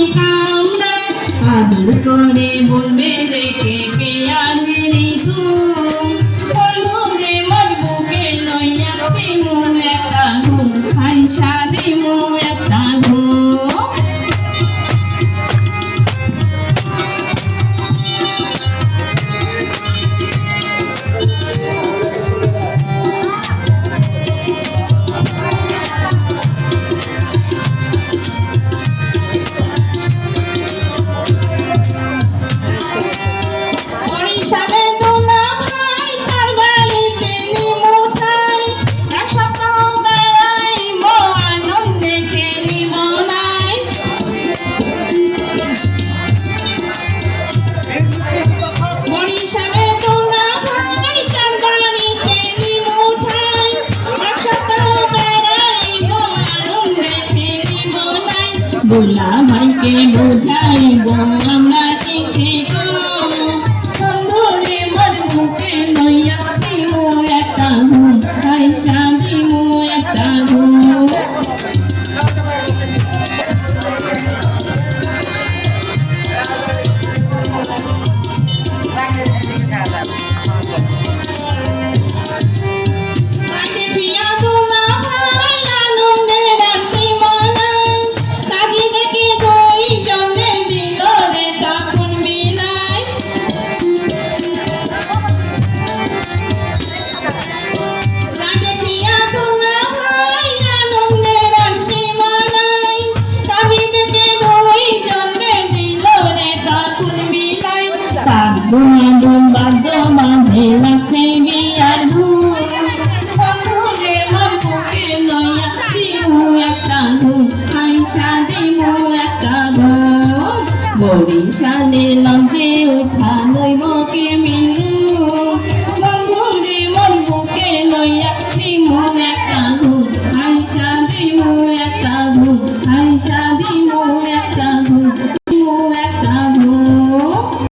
Thank you. বললাম কেন গুনে দুম বাদ্য বাঁধে লাগছে বিয়ার ভুলে মনপুরের নয়া, দিমু একটা ঘুম। আইসা দিমু একটা ঘুম। বরিশালে লঞ্চে ওঠা নইব কেমি